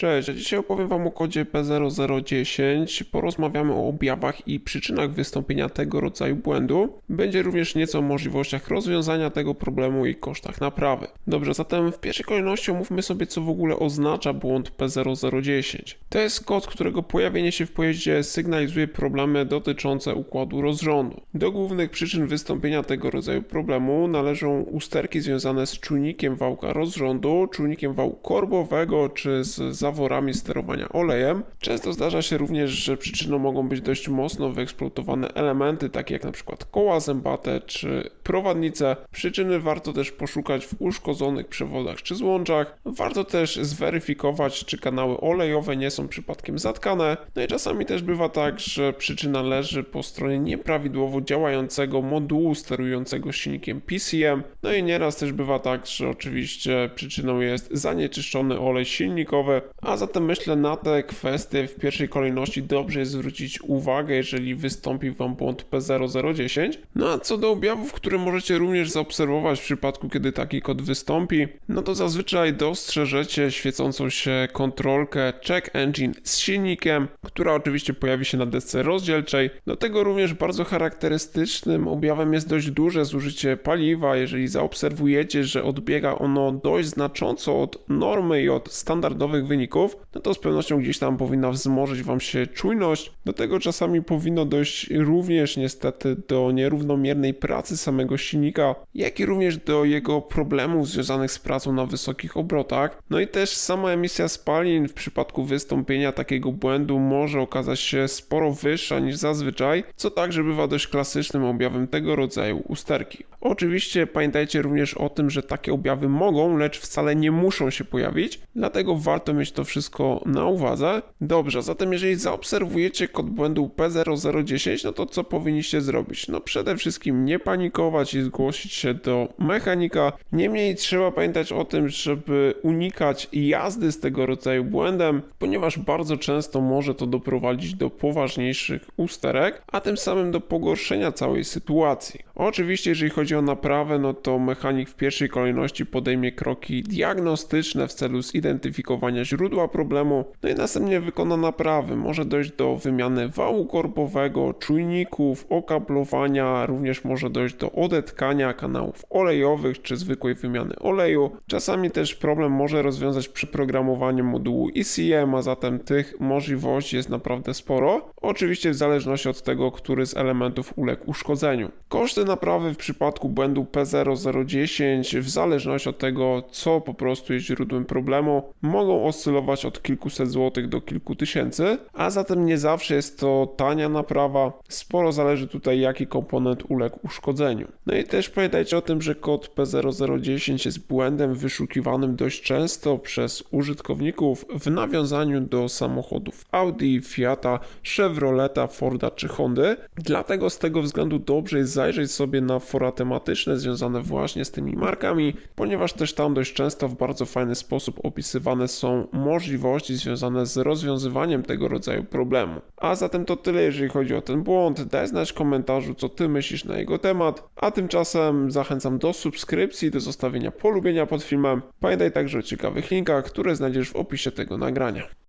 Cześć, dzisiaj opowiem Wam o kodzie P0010. Porozmawiamy o objawach i przyczynach wystąpienia tego rodzaju błędu. Będzie również nieco o możliwościach rozwiązania tego problemu i kosztach naprawy. Dobrze, zatem w pierwszej kolejności omówmy sobie, co w ogóle oznacza błąd P0010. To jest kod, którego pojawienie się w pojeździe sygnalizuje problemy dotyczące układu rozrządu. Do głównych przyczyn wystąpienia tego rodzaju problemu należą usterki związane z czujnikiem wałka rozrządu, czujnikiem wału korbowego czy z zaworami sterowania olejem. Często zdarza się również, że przyczyną mogą być dość mocno wyeksploatowane elementy, takie jak np. koła zębate czy prowadnice. Przyczyny warto też poszukać w uszkodzonych przewodach czy złączach. Warto też zweryfikować, czy kanały olejowe nie są przypadkiem zatkane. No i czasami też bywa tak, że przyczyna leży po stronie nieprawidłowo działającego modułu sterującego silnikiem PCM. No i nieraz też bywa tak, że oczywiście przyczyną jest zanieczyszczony olej silnikowy, a zatem myślę na te kwestie w pierwszej kolejności dobrze jest zwrócić uwagę, jeżeli wystąpi Wam błąd P0010. No a co do objawów, które możecie również zaobserwować w przypadku, kiedy taki kod wystąpi, no to zazwyczaj dostrzeżecie świecącą się kontrolkę Check Engine z silnikiem, która oczywiście pojawi się na desce rozdzielczej. Do tego również bardzo charakterystycznym objawem jest dość duże zużycie paliwa. Jeżeli zaobserwujecie, że odbiega ono dość znacząco od normy i od standardowych wyników, no to z pewnością gdzieś tam powinna wzmożyć Wam się czujność. Do tego czasami powinno dojść również niestety do nierównomiernej pracy samego silnika, jak i również do jego problemów związanych z pracą na wysokich obrotach. No i też sama emisja spalin w przypadku wystąpienia takiego błędu może okazać się sporo wyższa niż zazwyczaj, co także bywa dość klasycznym objawem tego rodzaju usterki. Oczywiście pamiętajcie również o tym, że takie objawy mogą, lecz wcale nie muszą się pojawić, dlatego warto mieć to wszystko na uwadze. Dobrze, zatem jeżeli zaobserwujecie kod błędu P0010, no to co powinniście zrobić? No przede wszystkim nie panikować i zgłosić się do mechanika. Niemniej trzeba pamiętać o tym, żeby unikać jazdy z tego rodzaju błędem, ponieważ bardzo często może to doprowadzić do poważniejszych usterek, a tym samym do pogorszenia całej sytuacji. Oczywiście, jeżeli chodzi o naprawę, no to mechanik w pierwszej kolejności podejmie kroki diagnostyczne w celu zidentyfikowania źródła problemu, no i następnie wykona naprawy. Może dojść do wymiany wału korbowego, czujników, okablowania, również może dojść do odetkania kanałów olejowych czy zwykłej wymiany oleju. Czasami też problem może rozwiązać przeprogramowaniem modułu ECM, a zatem tych możliwości jest naprawdę sporo. Oczywiście w zależności od tego, który z elementów uległ uszkodzeniu. Koszty naprawy w przypadku błędu P0010 w zależności od tego, co po prostu jest źródłem problemu, mogą oscylować od kilkuset złotych do kilku tysięcy, a zatem nie zawsze jest to tania naprawa. Sporo zależy tutaj, jaki komponent uległ uszkodzeniu. No i też pamiętajcie o tym, że kod P0010 jest błędem wyszukiwanym dość często przez użytkowników w nawiązaniu do samochodów Audi, Fiata, Chevroleta, Forda czy Hondy. Dlatego z tego względu dobrze jest zajrzeć sobie na fora tematyczne związane właśnie z tymi markami, ponieważ też tam dość często w bardzo fajny sposób opisywane są możliwości związane z rozwiązywaniem tego rodzaju problemu. A zatem to tyle, jeżeli chodzi o ten błąd. Daj znać w komentarzu, co ty myślisz na jego temat, a tymczasem zachęcam do subskrypcji, do zostawienia polubienia pod filmem. Pamiętaj także o ciekawych linkach, które znajdziesz w opisie tego nagrania.